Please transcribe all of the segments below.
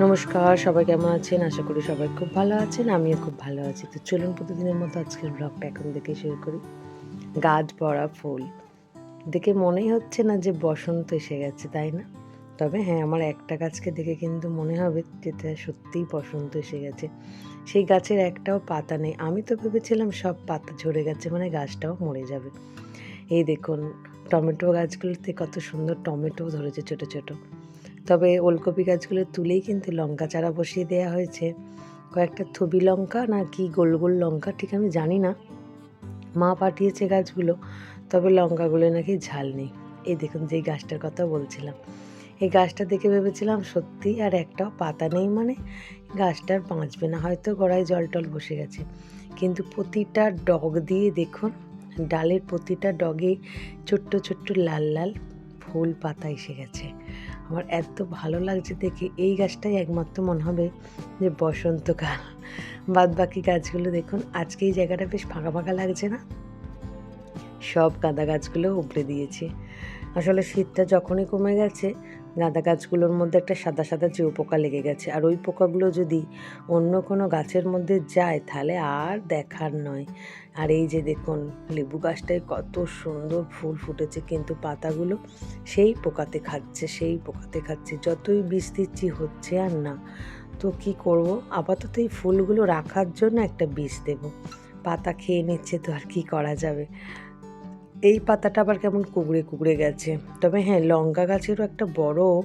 নমস্কার, সবাই কেমন আছেন? আশা করি সবাই খুব ভালো আছেন, আমিও খুব ভালো আছি। তো চলুন প্রতিদিনের মতো আজকের ব্লগটা এখন দেখে শুরু করি। গাছ ভরা ফুল। দেখে মনেই হচ্ছে না যে বসন্ত এসে গেছে, তাই না? তবে হ্যাঁ আমার একটা গাছকে দেখে কিন্তু মনে হবে যেটা সত্যিই বসন্ত এসে গেছে। সেই গাছের একটাও পাতা নেই। আমি তো ভেবেছিলাম সব পাতা ঝরে গেছে মানে গাছটাও মরে যাবে। এই দেখুন, টমেটো গাছগুলোতে কত সুন্দর টমেটো ধরেছে ছোট ছোট। তবে ওলকপি গাছগুলো তুলেই কিন্তু লঙ্কা চারা বসিয়ে দেওয়া হয়েছে। কয়েকটা থবি লঙ্কা না কি গোল গোল লঙ্কা ঠিক আমি জানি না। মা পাঠিয়েছে গাছগুলো, তবে লঙ্কাগুলো নাকি ঝাল নেই। এই দেখুন যেই গাছটার কথা বলছিলাম। এই গাছটা দেখে ভেবেছিলাম সত্যি আর একটাও পাতা নেই মানে গাছটার বাঁচবে না হয়তো গোড়ায় জল টল বসে গেছে। কিন্তু প্রতিটা ডগ দিয়ে দেখুন, ডালের প্রতিটা ডগে ছোট্ট ছোট্ট লাল লাল ফুল পাতা এসে গেছে। আমার এত ভালো লাগছে দেখে এই গাছটাই একমাত্র মনে হবে যে বসন্তকাল। বাদ বাকি গাছগুলো দেখুন, আজকে এই জায়গাটা বেশ ফাঁকা ফাঁকা লাগছে না? সব গাঁদা গাছগুলো উপড়ে দিয়েছে। আসলে শীতটা যখনই কমে গেছে গাঁদা গাছগুলোর মধ্যে একটা সাদা সাদা চেউ পোকা লেগে গেছে। আর ওই পোকাগুলো যদি অন্য কোনো গাছের মধ্যে যায়, তাহলে আর দেখার নয়। আর এই যে দেখুন, লেবু গাছটায় কত সুন্দর ফুল ফুটেছে, কিন্তু পাতাগুলো সেই পোকাতে খাচ্ছে, সেই পোকাতে খাচ্ছে। যতই বিষ দিচ্ছি, হচ্ছে আর না। তো কি করব? আপাতত এই ফুলগুলো রাখার জন্য একটা বিষ দেব। পাতা খেয়ে নিচ্ছে তো আর কি করা যাবে? এই পাতাটা আবার কেমন কুকড়ে কুকড়ে গেছে। তবে হ্যাঁ লঙ্কা গাছেরও একটা বড়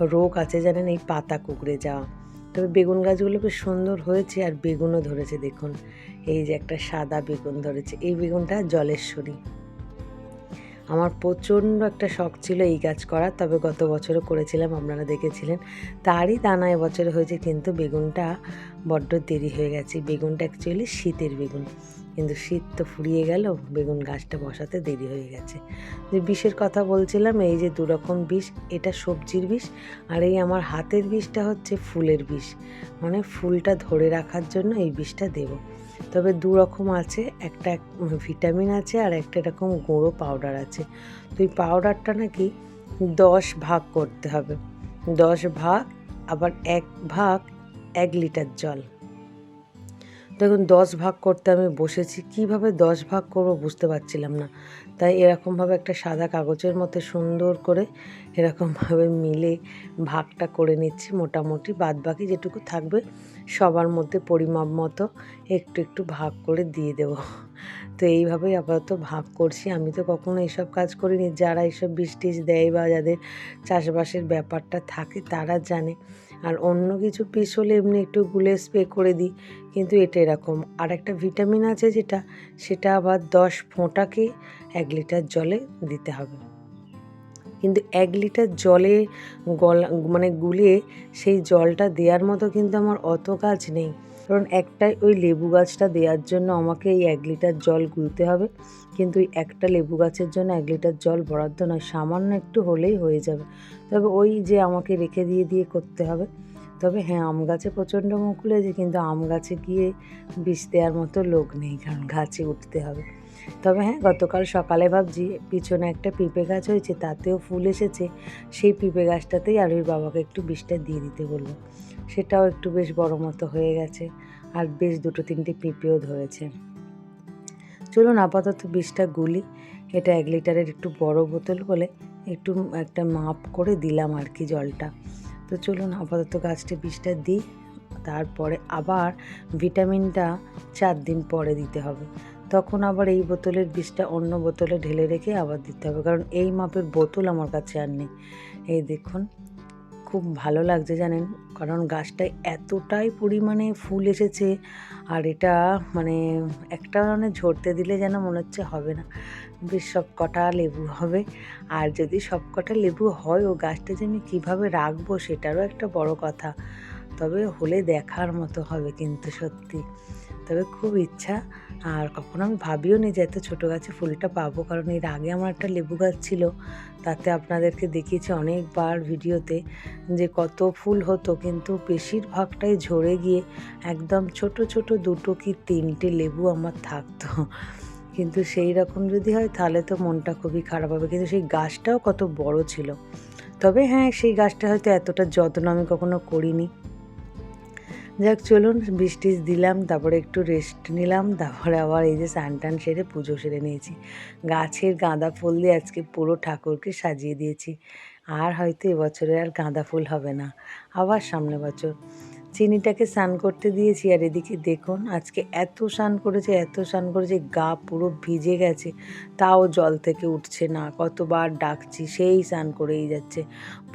রোগ আছে জানেন, এই পাতা কুকড়ে যাওয়া। তবে বেগুন গাছগুলো বেশ সুন্দর হয়েছে আর বেগুনও ধরেছে, দেখুন। এই যে একটা সাদা বেগুন ধরেছে, এই বেগুনটা জলেশ্বরী। আমার প্রচণ্ড একটা শখ ছিল এই গাছ করার, তবে গত বছরও করেছিলাম, আপনারা দেখেছিলেন। তারই দানা এবছরে হয়েছে, কিন্তু বেগুনটা বড্ড দেরি হয়ে গেছে। বেগুনটা অ্যাকচুয়ালি শীতের বেগুন। কিন্তু শীত তো ফুরিয়ে গেল, বেগুন গাছটা বসাতে দেরি হয়ে গেছে। যে বিষের কথা বলছিলাম, এই যে দুরকম বিষ, এটা সবজির বিষ আর এই আমার হাতের বিষটা হচ্ছে ফুলের বিষ। মানে ফুলটা ধরে রাখার জন্য এই বিষটা দেব। তবে দু রকম আছে, একটা ভিটামিন আছে আর একটা এরকম গুঁড়ো পাউডার আছে। তো এই পাউডারটা নাকি দশ ভাগ করতে হবে। দশ ভাগ, আবার এক ভাগ এক লিটার জল। দেখুন, দশ ভাগ করতে আমি বসেছি। কীভাবে দশ ভাগ করব বুঝতে পারছিলাম না। তাই এরকমভাবে একটা সাদা কাগজের মতো সুন্দর করে এরকমভাবে মিলে ভাগটা করে নিচ্ছি মোটামুটি। বাদ বাকি যেটুকু থাকবে সবার মধ্যে পরিমাপ মতো একটু একটু ভাগ করে দিয়ে দেব। তো এইভাবেই আপাতত ভাগ করছি। আমি তো কখনো এইসব কাজ করিনি। যারা এইসব বৃষ্টিজ দেয় বা যাদের চাষবাসের ব্যাপারটা থাকে তারা জানে। আর অন্য কিছু পিস হলে এমনি একটু গুলে স্প্রে করে দিই। কিন্তু এটা এরকম। আর একটা ভিটামিন আছে যেটা, সেটা আবার দশ ফোঁটাকে এক লিটার জলে দিতে হবে। কিন্তু এক লিটার জলে গলা মানে গুলে সেই জলটা দেওয়ার মতো কিন্তু আমার অত কাজ নেই। কারণ একটাই ওই লেবু গাছটা দেওয়ার জন্য আমাকে এই এক লিটার জল গুলতে হবে। কিন্তু ওই একটা লেবু গাছের জন্য এক লিটার জল বরাদ্দ নয়, সামান্য একটু হলেই হয়ে যাবে। তবে ওই যে আমাকে রেখে দিয়ে দিয়ে করতে হবে তবে হ্যাঁ আম গাছে প্রচণ্ড মুকুল হয়েছে কিন্তু আম গাছে গিয়ে বিষ দেওয়ার মতো লোক নেই কারণ গাছে উঠতে হবে। তবে হ্যাঁ গতকাল সকালে ভাবছি পিছনে একটা পিঁপে গাছ হয়েছে, তাতেও ফুল এসেছে। সেই পিঁপে গাছটাতেই আরুর বাবাকে একটু বিষটা দিয়ে দিতে বলব সেটাও একটু বেশ বড় মতো হয়ে গেছে আর বেশ দুটো তিনটে পিঁপেও ধরেছে। চলুন আপাতত বিষটা গুলি। এটা এক লিটারের একটু বড় বোতল বলে একটু একটা মাপ করে দিলাম আর কি জলটা। তো চলুন আপাতত গাছটি বিষটা দিই, তারপরে আবার ভিটামিনটা চার দিন পরে দিতে হবে। তখন আবার এই বোতলের বিষটা অন্য বোতলে ঢেলে রেখে আবার দিতে হবে, কারণ এই মাপের বোতল আমার কাছে আর নেই। এই দেখুন খুব ভালো লাগছে জানেন। কারণ গাছটায় এতটাই পরিমাণে ফুল এসেছে আর এটা মানে একটা মানে ঝরতে দিলে যেন মনে হচ্ছে হবে না। বেশ সব কটা লেবু হবে। আর যদি সব কটা লেবু হয়, ও গাছটা যে আমি কীভাবে রাখব সেটারও একটা বড় কথা। তবে হলে দেখার মতো হবে কিন্তু সত্যি। তবে খুব ইচ্ছা। আর কখনো আমি ভাবিও নি যে এত ছোটো গাছে ফুলটা পাবো, কারণ এর আগে আমার একটা লেবু গাছ ছিল। তাতে আপনাদেরকে দেখিয়েছি অনেকবার ভিডিওতে যে কত ফুল হতো, কিন্তু বেশিরভাগটাই ঝরে গিয়ে একদম ছোট ছোট দুটো কি তিনটে লেবু আমার থাকতো। কিন্তু সেই রকম যদি হয়, তাহলে তো মনটা খুবই খারাপ হবে। কিন্তু সেই গাছটাও কত বড় ছিল। তবে হ্যাঁ সেই গাছটা হয়তো এতটা যত্ন আমি কখনো করিনি। যাক, চলুন, বৃষ্টি দিলাম, তারপরে একটু রেস্ট নিলাম, তারপরে আবার এই যে স্নান টান সেরে পুজো সেরে নিয়েছি। গাছের গাঁদা ফুল দিয়ে আজকে পুরো ঠাকুরকে সাজিয়ে দিয়েছি। আর হয়তো এবছরে আর গাঁদা ফুল হবে না। আবার সামনে বছর। চিনিটাকে স্নান করতে দিয়েছি আর এদিকে দেখুন, আজকে এত স্নান করেছে, এত স্নান করেছে, গা পুরো ভিজে গেছে। তাও জল থেকে উঠছে না, কতবার ডাকছি, সেই স্নান করেই যাচ্ছে।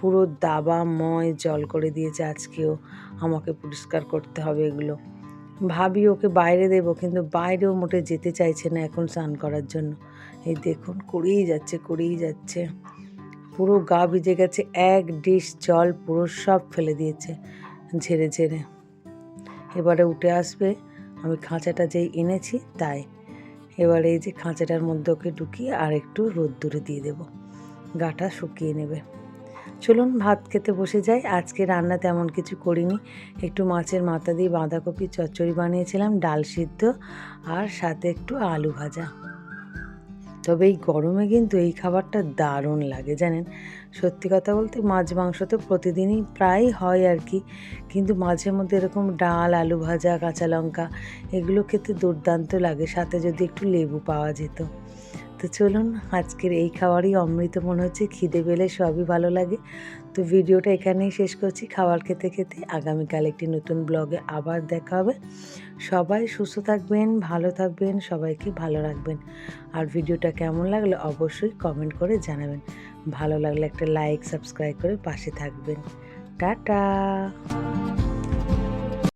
পুরো দাবা ময় জল করে দিয়েছে আজকেও। আমাকে পরিষ্কার করতে হবে এগুলো। ভাবি ওকে বাইরে দেবো, কিন্তু বাইরেও মোটে যেতে চাইছে না এখন স্নান করার জন্য। এই দেখুন, করেই যাচ্ছে করেই যাচ্ছে। পুরো গা ভিজে গেছে, এক ডিশ জল পুরো সব ফেলে দিয়েছে, ঝেড়ে ঝেড়ে। এবারে উঠে আসবে, আমি খাঁচাটা যেই এনেছি তাই। এবারে এই যে খাঁচাটার মধ্যে ওকে ঢুকিয়ে আর একটু রোদ্দুরে দিয়ে দেবো। গাটা শুকিয়ে নেবে। চলুন ভাত খেতে বসে যাই। আজকে রান্না তেমন কিছু করিনি। একটু মাছের মাথা দিয়ে বাঁধাকপি চচ্চড়ি বানিয়েছিলাম, ডাল সিদ্ধ আর সাথে একটু আলু ভাজা। তবে এই গরমে কিন্তু এই খাবারটা দারুণ লাগে, জানেন? সত্যি কথা বলতে মাছ মাংস তো প্রতিদিনই প্রায় হয় আর কি। কিন্তু মাঝে মধ্যে এরকম ডাল, আলু ভাজা, কাঁচা লঙ্কা এগুলো খেতে দুর্দান্ত লাগে। সাথে যদি একটু লেবু পাওয়া যেত। তো চলুন, আজকের এই খাবারই অমৃত মনে হচ্ছে, খিদে পেলে সবই ভালো লাগে। তো ভিডিওটা এখানেই শেষ করছি। খাবার খেতে খেতে আগামীকাল একটি নতুন ব্লগে আবার দেখা হবে। সবাই সুস্থ থাকবেন, ভালো থাকবেন, সবাইকে ভালো রাখবেন। আর ভিডিওটা কেমন লাগল অবশ্যই কমেন্ট করে জানাবেন। ভালো লাগলে একটা লাইক, সাবস্ক্রাইব করে পাশে থাকবেন। টাটা!